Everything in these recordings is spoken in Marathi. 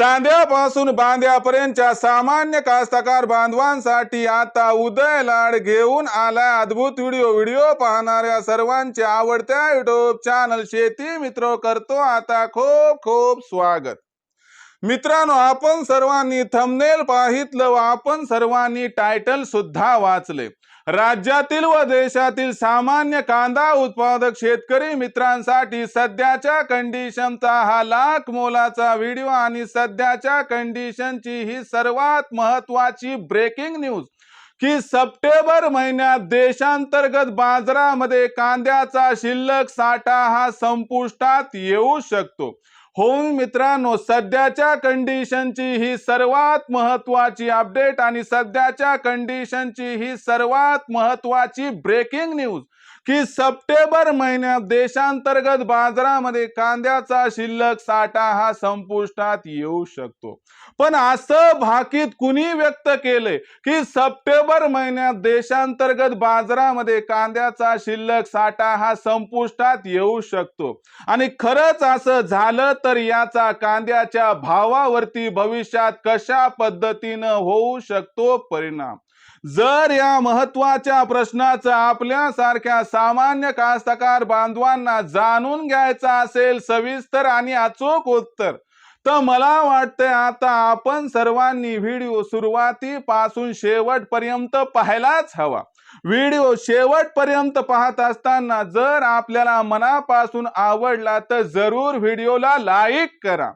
चांद्यापासून बांद्यापर्यंतच्या सामान्य कास्तकार बांधवांसाठी आता उदय लाड घेऊन आला अद्भुत व्हिडिओ. व्हिडिओ पाहणाऱ्या सर्वांच्या आवडत्या युट्यूब चॅनल शेती मित्र करतो आता खूप खूप स्वागत. मित्रांनो आपण सर्वांनी थंबनेल पाहितलं व आपण सर्वांनी टायटल सुद्धा वाचले. राज्यातील व देशातील सामान्य कांदा उत्पादक शेतकरी मित्रांसाठी सध्याच्या कंडिशनचा हा लाख मोलाचा व्हिडिओ आणि सध्याच्या कंडिशनची ही सर्वात महत्वाची ब्रेकिंग न्यूज की सप्टेंबर महिन्यात देशांतर्गत बाजारामध्ये कांद्याचा शिल्लक साठा हा संपुष्टात येऊ शकतो. होऊन मित्रांनो सध्याच्या कंडिशनची ही सर्वात महत्वाची अपडेट आणि सध्याच्या कंडिशनची ही सर्वात महत्वाची ब्रेकिंग न्यूज की सप्टेंबर महिन्यात देशांतर्गत बाजारामध्ये कांद्याचा शिल्लक साठा हा संपुष्टात येऊ शकतो. पण असं भाकीत कुणी व्यक्त केलंय की सप्टेंबर महिन्यात देशांतर्गत बाजारामध्ये कांद्याचा शिल्लक साठा हा संपुष्टात येऊ शकतो. आणि खरंच असं झालं तर याचा कांद्याच्या भावावरती भविष्यात कशा पद्धतीनं होऊ शकतो परिणाम? जर या महत्त्वाच्या प्रश्नाचं आपल्यासारख्या सामान्य कास्तकार बांधवांना जाणून घ्यायचा असेल सविस्तर आणि अचूक उत्तर तर मला वाटतंय आता आपण सर्वांनी व्हिडिओ सुरुवातीपासून शेवटपर्यंत पाहायलाच हवा. व्हिडिओ शेवटपर्यंत पाहत असताना जर आपल्याला मनापासून आवडला तर जरूर व्हिडिओला लाईक करा.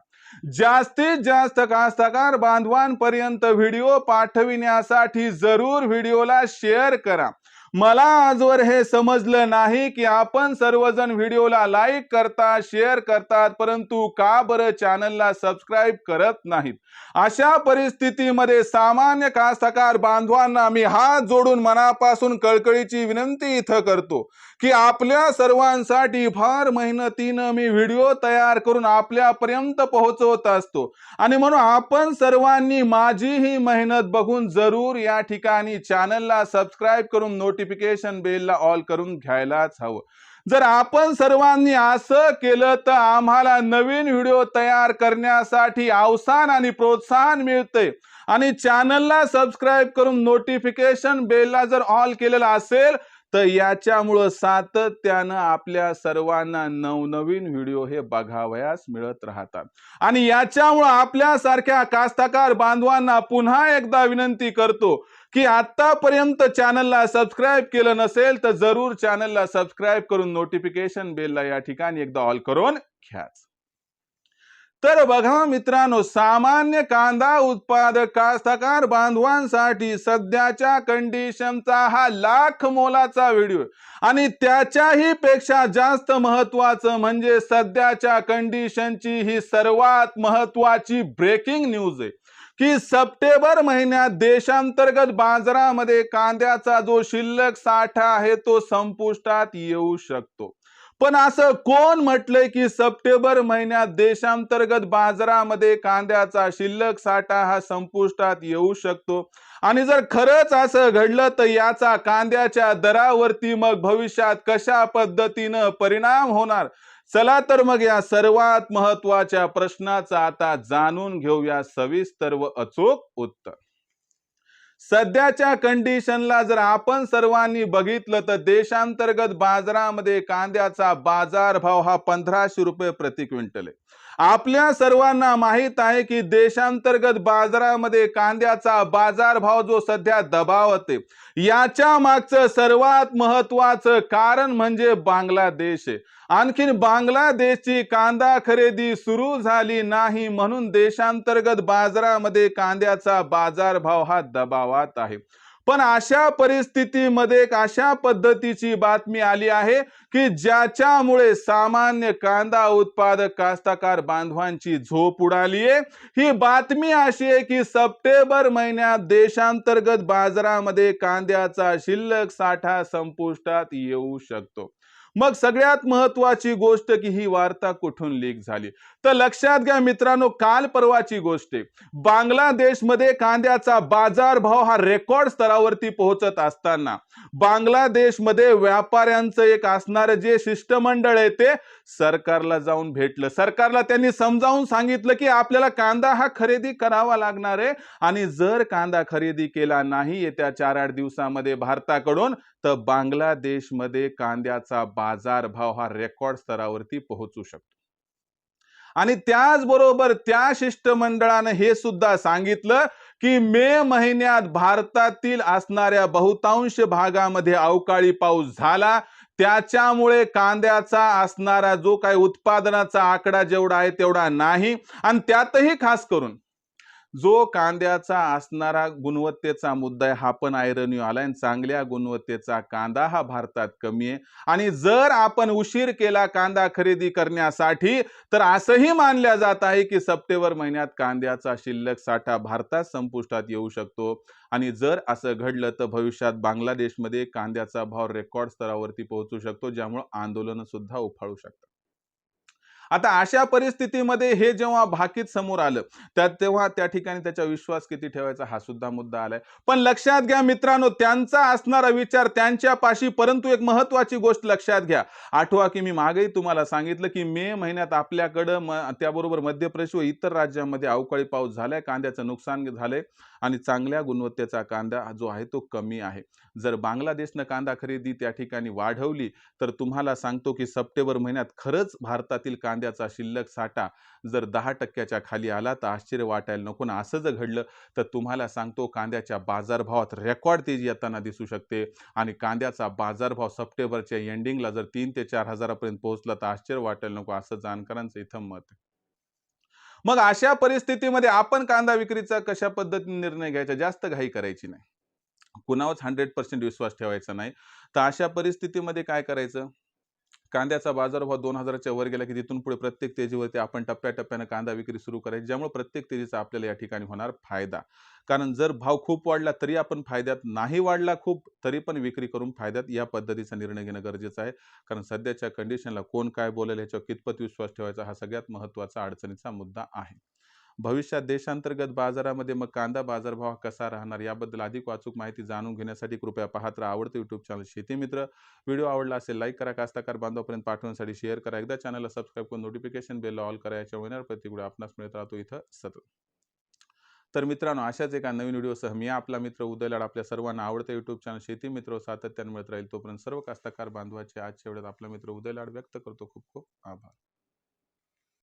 जास्तीत जास्त कास्तकार बांधवांपर्यंत व्हिडिओ पाठविण्यासाठी जरूर व्हिडिओला शेअर करा. मला आजवर हे समजलं नाही की आपण सर्वजण व्हिडिओला लाईक करतात शेअर करतात परंतु का बरं चॅनलला सबस्क्राईब करत नाहीत? अशा परिस्थितीमध्ये सामान्य कास्तकार बांधवांना मी हात जोडून मनापासून कळकळीची विनंती इथं करतो. की आपल्या सर्वांसाठी फार मेहनतीनं मी व्हिडिओ तयार करून आपल्यापर्यंत पोहोचवत असतो. आणि म्हणून आपण सर्वांनी माझी ही मेहनत बघून जरूर या ठिकाणी चॅनलला सबस्क्राईब करून नोटिफिकेशन बेलला ऑल करून घ्यायलाच हवं. जर आपण सर्वांनी असं केलं तर आम्हाला नवीन व्हिडिओ तयार करण्यासाठी अवसान आणि प्रोत्साहन मिळते आणि चॅनलला सबस्क्राईब करून नोटिफिकेशन बेलला जर ऑल केलेला असेल तर याच्यामुळं सातत्यानं आपल्या सर्वांना नवनवीन व्हिडिओ हे बघावयास मिळत राहतात. आणि याच्यामुळं आपल्यासारख्या कास्तकार बांधवांना पुन्हा एकदा विनंती करतो की आतापर्यंत चॅनलला सबस्क्राईब केलं नसेल तर जरूर चॅनलला सबस्क्राईब करून नोटिफिकेशन बेलला या ठिकाणी एकदा ऑल करून घ्याच. तर बघा मित्रांनो सामान्य कांदा उत्पादक कास्तकार बांधवांसाठी सध्याच्या कंडिशनचा हा लाख मोलाचा व्हिडिओ आणि त्याच्याही पेक्षा जास्त महत्वाचं म्हणजे सध्याच्या कंडिशनची ही सर्वात महत्वाची ब्रेकिंग न्यूज आहे. की सप्टेंबर महिन्यात देशांतर्गत बाजारामध्ये कांद्याचा जो शिल्लक साठा आहे तो संपुष्टात येऊ शकतो. पण असं कोण म्हटलंय की सप्टेंबर महिन्यात देशांतर्गत बाजारामध्ये कांद्याचा शिल्लक साठा हा संपुष्टात येऊ शकतो? आणि जर खरंच असं घडलं तर याचा कांद्याच्या दरावरती मग भविष्यात कशा पद्धतीनं परिणाम होणार? चला तर मग या सर्वात महत्त्वाच्या प्रश्नाचा आता जाणून घेऊया सविस्तर व अचूक उत्तर. सध्याच्या कंडिशनला जर आपण सर्वांनी बघितलं तर देशांतर्गत बाजारामध्ये कांद्याचा बाजार भाव हा पंधराशे रुपये प्रति क्विंटल आहे. आपल्या सर्वांना माहीत आहे की देशांतर्गत बाजारामध्ये कांद्याचा बाजार भाव जो सध्या दबावत आहे याच्या मागचं सर्वात महत्वाचं कारण म्हणजे बांगलादेश आहे. आणखीन बांगलादेशची कांदा खरेदी सुरू झाली नाही म्हणून देशांतर्गत बाजारामध्ये कांद्याचा बाजारभाव हा दबावात आहे. पण अशा परिस्थितीमध्ये एक अशा पद्धतीची बातमी आली आहे की ज्याच्यामुळे सामान्य कांदा उत्पादक कास्तकार बांधवांची झोप उडाली आहे. ही बातमी अशी आहे की सप्टेंबर महिन्यात देशांतर्गत बाजारामध्ये कांद्याचा शिल्लक साठा संपुष्टात येऊ शकतो. मग सगळ्यात महत्वाची गोष्ट की ही वार्ता कुठून लीक झाली? तर लक्षात घ्या मित्रांनो काल परवाची गोष्ट आहे. बांगलादेशमध्ये कांद्याचा बाजारभाव हा रेकॉर्ड स्तरावरती पोहोचत असताना बांगलादेशमध्ये व्यापाऱ्यांचं एक असणारं जे शिष्टमंडळ आहे ते सरकारला जाऊन भेटलं. सरकारला त्यांनी समजावून सांगितलं की आपल्याला कांदा हा खरेदी करावा लागणार आहे आणि जर कांदा खरेदी केला नाही येत्या चार आठ दिवसामध्ये भारताकडून तर बांगलादेशमध्ये कांद्याचा बाजारभाव हा रेकॉर्ड स्तरावरती पोहोचू शकतो. आणि त्याचबरोबर त्या शिष्टमंडळानं हे सुद्धा सांगितलं की मे महिन्यात भारतातील असणाऱ्या बहुतांश भागामध्ये अवकाळी पाऊस झाला. त्याच्यामुळे कांद्याचा असणारा जो काही उत्पादनाचा आकडा जेवढा आहे तेवढा नाही. आणि त्यातही खास करून जो कांद्याचा असणारा गुणवत्तेचा मुद्दा आहे हा पण आयरन्यू आलाय आणि चांगल्या गुणवत्तेचा कांदा हा भारतात कमी आहे. आणि जर आपण उशीर केला कांदा खरेदी करण्यासाठी तर असंही मानल्या जात आहे की सप्टेंबर महिन्यात कांद्याचा शिल्लक साठा भारतात संपुष्टात येऊ शकतो. आणि जर असं घडलं तर भविष्यात बांगलादेशमध्ये कांद्याचा भाव रेकॉर्ड स्तरावरती पोहोचू शकतो ज्यामुळे आंदोलन सुद्धा उफाळू शकतात. आता अशा परिस्थितीमध्ये हे जेव्हा भाकीत समोर आलं त्या तेव्हा त्या ठिकाणी त्याचा विश्वास किती ठेवायचा हा सुद्धा मुद्दा आलाय. पण लक्षात घ्या मित्रांनो त्यांचा असणारा विचार त्यांच्या पाशी परंतु एक महत्वाची गोष्ट लक्षात घ्या. आठवा की मी मागेही तुम्हाला सांगितलं की मे महिन्यात आपल्याकडं म त्याबरोबर मध्य प्रदेश व इतर राज्यांमध्ये अवकाळी पाऊस झालाय कांद्याचं नुकसान झालंय आणि चांगल्या गुणवत्तेचा कांदा जो आहे तो कमी आहे. जर बांगलादेशनं कांदा खरेदी त्या ठिकाणी वाढवली तर तुम्हाला सांगतो की सप्टेंबर महिन्यात खरंच भारतातील कांदा कांद्याचा शिल्लक साठा जर दहा टक्क्याच्या खाली आला तर आश्चर्य वाटायला नको ना. असं जर घडलं तर तुम्हाला सांगतो कांद्याच्या बाजारभावात रेकॉर्ड तेजी येताना दिसू शकते. आणि कांद्याचा बाजारभाव सप्टेंबरच्या एंडिंगला जर तीन ते चार हजारापर्यंत पोहोचला तर आश्चर्य वाटायला नको. असं जाणकारांचं इथं मत. आहे मग अशा परिस्थितीमध्ये आपण कांदा विक्रीचा कशा पद्धतीने निर्णय घ्यायचा? जास्त घाई करायची नाही. कुणावरच हंड्रेड पर्सेंट विश्वास ठेवायचा नाही. तर अशा परिस्थितीमध्ये काय करायचं? कांद्याचा बाजारभाव दोन हजाराच्या वर गेला की तिथून पुढे प्रत्येक तेजीवरती आपण टप्प्याटप्प्यानं कांदा विक्री सुरू करायची ज्यामुळे प्रत्येक तेजीचा आपल्याला या ठिकाणी होणार फायदा. कारण जर भाव खूप वाढला तरी आपण फायद्यात नाही वाढला खूप तरी पण विक्री करून फायद्यात या पद्धतीचा निर्णय घेणं गरजेचं आहे. कारण सध्याच्या कंडिशनला कोण काय बोलेल ह्याच्यावर कितपत विश्वास ठेवायचा हा सगळ्यात महत्त्वाचा अडचणीचा मुद्दा आहे. भविष्यात देशांतर्गत बाजारामध्ये मग कांदा बाजारभाव कसा राहणार? याबद्दल अधिक वाचूक माहिती जाणून घेण्यासाठी कृपया पाहत राहा आवडते युट्यूब चॅनल शेती मित्र. व्हिडिओ आवडला असेल लाईक करा कास्ताकार बांधवापर्यंत पाठवण्यासाठी शेअर करा. एकदा चॅनलला सबस्क्राईब करून नोटिफिकेशन बेल ऑल करा. याच्या होणार प्रतिकडे आपणास मिळत राहतो इथं सतत. तर मित्रांनो अशाच एका नवीन व्हिडिओसह मी आपला मित्र उदय लाड आपल्या सर्वांना आवडतं युट्यूब चॅनल शेती मित्र सातत्याने मिळत राहील. तोपर्यंत सर्व कास्ताकार बांधवाचे आजच्या वेळेत आपला मित्र उदय लाड व्यक्त करतो. खूप खूप आभार.